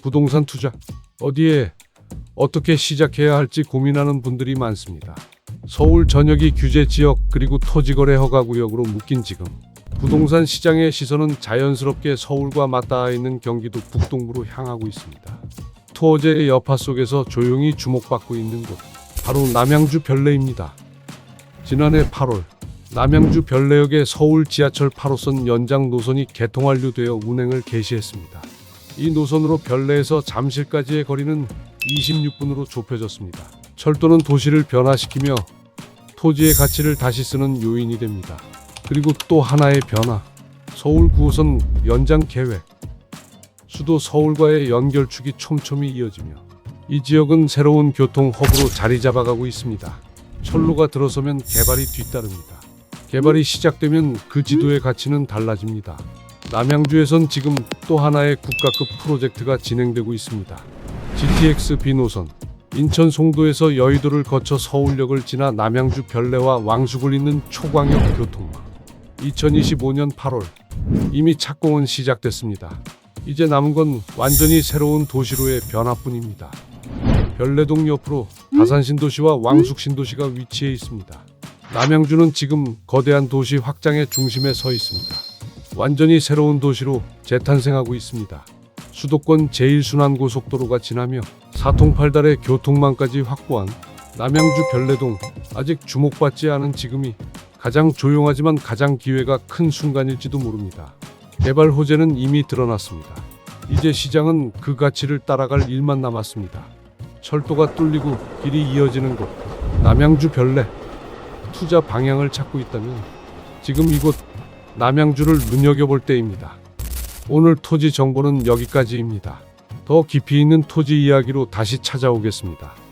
부동산 투자 어디에 어떻게 시작해야 할지 고민하는 분들이 많습니다. 서울 전역이 규제 지역 그리고 토지거래 허가 구역으로 묶인 지금 부동산 시장의 시선은 자연스럽게 서울과 맞닿아 있는 경기도 북동부로 향하고 있습니다. 토어제의 여파 속에서 조용히 주목받고 있는 곳 바로 남양주 별내입니다. 지난해 8월 남양주 별내역의 서울 지하철 8호선 연장 노선이 개통 완료되어 운행을 개시했습니다. 이 노선으로 별내에서 잠실까지의 거리는 26분으로 좁혀졌습니다. 철도는 도시를 변화시키며 토지의 가치를 다시 쓰는 요인이 됩니다. 그리고 또 하나의 변화. 서울 9호선 연장 계획. 수도 서울과의 연결축이 촘촘히 이어지며 이 지역은 새로운 교통 허브로 자리 잡아가고 있습니다. 철로가 들어서면 개발이 뒤따릅니다. 개발이 시작되면 그 지도의 가치는 달라집니다. 남양주에선 지금 또 하나의 국가급 프로젝트가 진행되고 있습니다. GTX B 노선 인천 송도에서 여의도를 거쳐 서울역을 지나 남양주 별내와 왕숙을 잇는 초광역 교통망 2025년 8월 이미 착공은 시작됐습니다. 이제 남은 건 완전히 새로운 도시로의 변화뿐입니다. 별내동 옆으로 다산 신도시와 왕숙 신도시가 위치해 있습니다. 남양주는 지금 거대한 도시 확장의 중심에 서 있습니다. 완전히 새로운 도시로 재탄생하고 있습니다. 수도권 제1순환고속도로가 지나며 사통팔달의 교통망까지 확보한 남양주 별내동 아직 주목받지 않은 지금이 가장 조용하지만 가장 기회가 큰 순간일지도 모릅니다. 개발 호재는 이미 드러났습니다. 이제 시장은 그 가치를 따라갈 일만 남았습니다. 철도가 뚫리고 길이 이어지는 곳 남양주 별내 투자 방향을 찾고 있다면 지금 이곳 남양주를 눈여겨볼 때입니다. 오늘 토지 정보는 여기까지입니다. 더 깊이 있는 토지 이야기로 다시 찾아오겠습니다.